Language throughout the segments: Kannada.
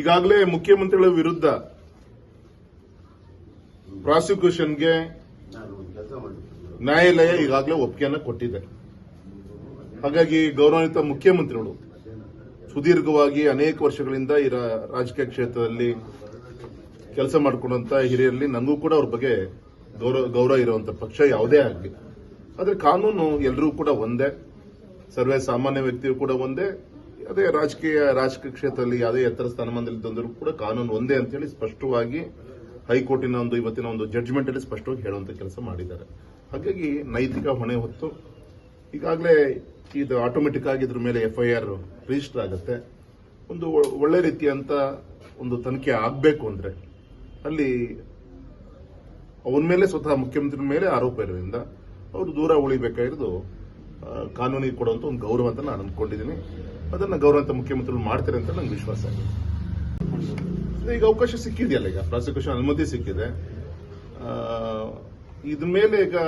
ಈಗಾಗಲೇ ಮುಖ್ಯಮಂತ್ರಿಗಳ ವಿರುದ್ಧ ಪ್ರಾಸಿಕ್ಯೂಷನ್ಗೆ ನ್ಯಾಯಾಲಯ ಈಗಾಗಲೇ ಒಪ್ಪಿಗೆಯನ್ನು ಕೊಟ್ಟಿದೆ. ಹಾಗಾಗಿ ಗೌರವಾನ್ವಿತ ಮುಖ್ಯಮಂತ್ರಿಗಳು ಸುದೀರ್ಘವಾಗಿ ಅನೇಕ ವರ್ಷಗಳಿಂದ ಈ ರಾಜಕೀಯ ಕ್ಷೇತ್ರದಲ್ಲಿ ಕೆಲಸ ಮಾಡಿಕೊಂಡಂತ ಹಿರಿಯರಲ್ಲಿ ನನಗೂ ಕೂಡ ಅವ್ರ ಬಗ್ಗೆ ಗೌರವ ಗೌರವ ಇರುವಂತ ಪಕ್ಷ ಯಾವುದೇ ಆಗಲಿ. ಆದರೆ ಕಾನೂನು ಎಲ್ಲರೂ ಕೂಡ ಒಂದೇ. ಸರ್ವೇ ಸಾಮಾನ್ಯ ವ್ಯಕ್ತಿಯು ಕೂಡ ಒಂದೇ. ಅದೇ ರಾಜಕೀಯ ರಾಜಕೀಯ ಕ್ಷೇತ್ರದಲ್ಲಿ ಯಾವುದೇ ಎತ್ತರ ಸ್ಥಾನಮಾನದಲ್ಲಿ ತಂದರೂ ಕೂಡ ಕಾನೂನು ಒಂದೇ ಅಂತೇಳಿ ಸ್ಪಷ್ಟವಾಗಿ ಹೈಕೋರ್ಟಿನ ಒಂದು, ಇವತ್ತಿನ ಒಂದು ಜಡ್ಜ್ಮೆಂಟ್ ಅಲ್ಲಿ ಸ್ಪಷ್ಟವಾಗಿ ಹೇಳುವಂತ ಕೆಲಸ ಮಾಡಿದ್ದಾರೆ. ಹಾಗಾಗಿ ನೈತಿಕ ಹೊಣೆ ಹೊತ್ತು ಈಗಾಗಲೇ ಇದು ಆಟೋಮೆಟಿಕ್ ಆಗಿ ಇದ್ರ ಮೇಲೆ ಎಫ್ಐಆರ್ ರಿಜಿಸ್ಟರ್ ಆಗುತ್ತೆ. ಒಂದು ಒಳ್ಳೆ ರೀತಿಯಂತ ಒಂದು ತನಿಖೆ ಆಗಬೇಕು ಅಂದ್ರೆ ಅಲ್ಲಿ ಅವನ ಮೇಲೆ ಸ್ವತಃ ಮುಖ್ಯಮಂತ್ರಿ ಮೇಲೆ ಆರೋಪ ಇರೋದ್ರಿಂದ ಅವರು ದೂರ ಉಳಿಬೇಕಾಗಿರೋದು ಕಾನೂನಿಗೆ ಕೊಡುವಂತ ಒಂದು ಗೌರವ ಅಂತ ನಾನು ಅಂದ್ಕೊಂಡಿದ್ದೀನಿ. ಅದನ್ನ ಗೌರವಂತ ಮುಖ್ಯಮಂತ್ರಿಗಳು ಮಾಡ್ತಾರೆ ಅಂತ ನಂಗೆ ವಿಶ್ವಾಸ ಇದೆ. ಈಗ ಅವಕಾಶ ಸಿಕ್ಕಿದೆಯಲ್ಲ ಈಗ? ಪ್ರಾಸಿಕ್ಯೂಷನ್ ಅನುಮತಿ ಸಿಕ್ಕಿದೆ. ಇದ್ರ ಮೇಲೆ ಈಗ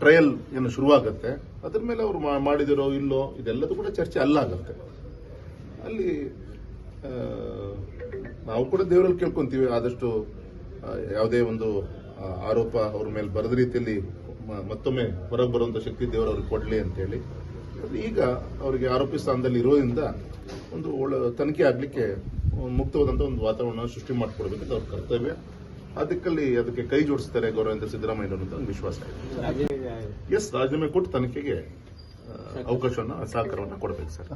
ಟ್ರಯಲ್ ಏನು ಶುರುವಾಗತ್ತೆ. ಅದ್ರ ಮೇಲೆ ಅವರು ಮಾಡಿದಿರೋ ಇಲ್ಲೋ ಇದೆಲ್ಲದೂ ಕೂಡ ಚರ್ಚೆ ಅಲ್ಲಾಗತ್ತೆ ಅಲ್ಲಿ ನಾವು ಕೂಡ ದೇವರಲ್ಲಿ ಕೇಳ್ಕೊಂತೀವಿ. ಆದಷ್ಟು ಯಾವುದೇ ಒಂದು ಆರೋಪ ಅವ್ರ ಮೇಲೆ ಬರದ ರೀತಿಯಲ್ಲಿ ಮತ್ತೊಮ್ಮೆ ಹೊರಗೆ ಬರುವಂತ ಶಕ್ತಿ ದೇವರು ಅವ್ರಿಗೆ ಕೊಡಲಿ ಅಂತ ಹೇಳಿ ಈಗ ಅವರಿಗೆ ಆರೋಪಿ ಸ್ಥಾನದಲ್ಲಿ ಇರೋದ್ರಿಂದ ಒಂದು ಒಳ್ಳೆ ತನಿಖೆ ಆಗ್ಲಿಕ್ಕೆ ಒಂದು ಮುಕ್ತವಾದಂತ ಒಂದು ವಾತಾವರಣ ಸೃಷ್ಟಿ ಮಾಡಿಕೊಡ್ಬೇಕು ಅವ್ರ ಕರ್ತವ್ಯ. ಅದಕ್ಕಲ್ಲಿ ಅದಕ್ಕೆ ಕೈ ಜೋಡಿಸ್ತಾರೆ ಗೌರವಂತ ಸಿದ್ದರಾಮಯ್ಯ ಅಂತ ಒಂದು ವಿಶ್ವಾಸ ಇದೆ. ಎಸ್ ರಾಜೀನಾಮೆ ಕೊಟ್ಟು ತನಿಖೆಗೆ ಅವಕಾಶವನ್ನ ಸಹಕಾರವನ್ನ ಕೊಡಬೇಕು ಸರ್.